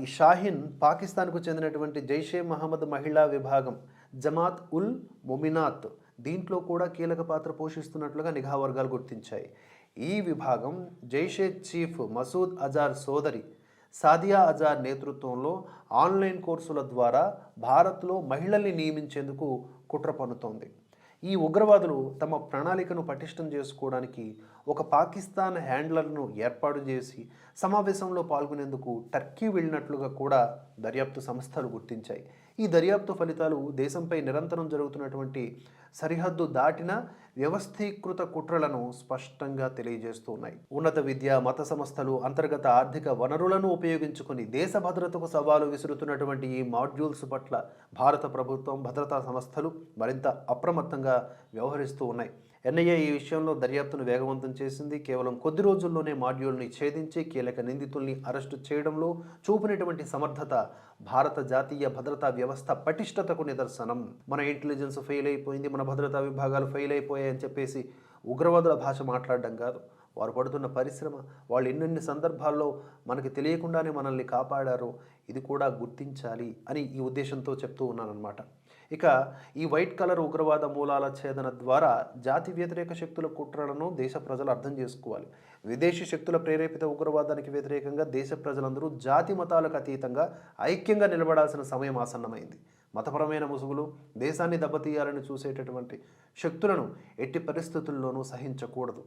ఈ షాహీన్ పాకిస్తాన్కు చెందినటువంటి జైషే మహమ్మద్ మహిళా విభాగం జమాత్ ఉల్ మొమినాత్ దీంట్లో కూడా కీలక పాత్ర పోషిస్తున్నట్లుగా నిఘా వర్గాలు గుర్తించాయి. ఈ విభాగం జైషే చీఫ్ మసూద్ అజార్ సోదరి సాదియా అజార్ నేతృత్వంలో ఆన్లైన్ కోర్సుల ద్వారా భారత్లో మహిళల్ని నియమించేందుకు కుట్ర పన్నుతోంది. ఈ ఉగ్రవాదులు తమ ప్రణాళికను పటిష్టం చేసుకోవడానికి ఒక పాకిస్తాన్ హ్యాండ్లర్ను ఏర్పాటు చేసి సమావేశంలో పాల్గొనేందుకు టర్కీ వెళ్ళినట్లుగా కూడా దర్యాప్తు సంస్థలు గుర్తించాయి. ఈ దర్యాప్తు ఫలితాలు దేశంపై నిరంతరం జరుగుతున్నటువంటి సరిహద్దు దాటిన వ్యవస్థీకృత కుట్రలను స్పష్టంగా తెలియజేస్తూ ఉన్నాయి. ఉన్నత విద్య మత సంస్థలు అంతర్గత ఆర్థిక వనరులను ఉపయోగించుకొని దేశ భద్రతకు సవాలు విసురుతున్నటువంటి ఈ మాడ్యూల్స్ పట్ల భారత ప్రభుత్వం భద్రతా సంస్థలు మరింత అప్రమత్తంగా వ్యవహరిస్తూ ఉన్నాయి. ఎన్ఐఏ ఈ విషయంలో దర్యాప్తును వేగవంతం చేసింది. కేవలం కొద్ది రోజుల్లోనే మాడ్యూల్ని ఛేదించి కీలక నిందితుల్ని అరెస్టు చేయడంలో చూపినటువంటి సమర్థత భారత జాతీయ భద్రతా వ్యవస్థ పటిష్టతకు నిదర్శనం. మన ఇంటెలిజెన్స్ ఫెయిల్ అయిపోయింది మన భద్రతా విభాగాలు ఫెయిల్ అయిపోయాయని చెప్పేసి ఉగ్రవాదుల భాష మాట్లాడడం కాదు. వారు పడుతున్న పరిశ్రమ వాళ్ళు ఎన్నెన్ని సందర్భాల్లో మనకి తెలియకుండానే మనల్ని కాపాడారో ఇది కూడా గుర్తించాలి అని ఈ ఉద్దేశంతో చెప్తూ ఉన్నానన్నమాట. ఇక ఈ వైట్ కలర్ ఉగ్రవాద మూలాల ఛేదన ద్వారా జాతి వ్యతిరేక శక్తుల కుట్రలను దేశ ప్రజలు అర్థం చేసుకోవాలి. విదేశీ శక్తుల ప్రేరేపిత ఉగ్రవాదానికి వ్యతిరేకంగా దేశ ప్రజలందరూ జాతి మతాలకు అతీతంగా ఐక్యంగా నిలబడాల్సిన సమయం ఆసన్నమైంది. మతపరమైన ముసుగులు దేశాన్ని దెబ్బతీయాలని చూసేటటువంటి శక్తులను ఎట్టి పరిస్థితుల్లోనూ సహించకూడదు.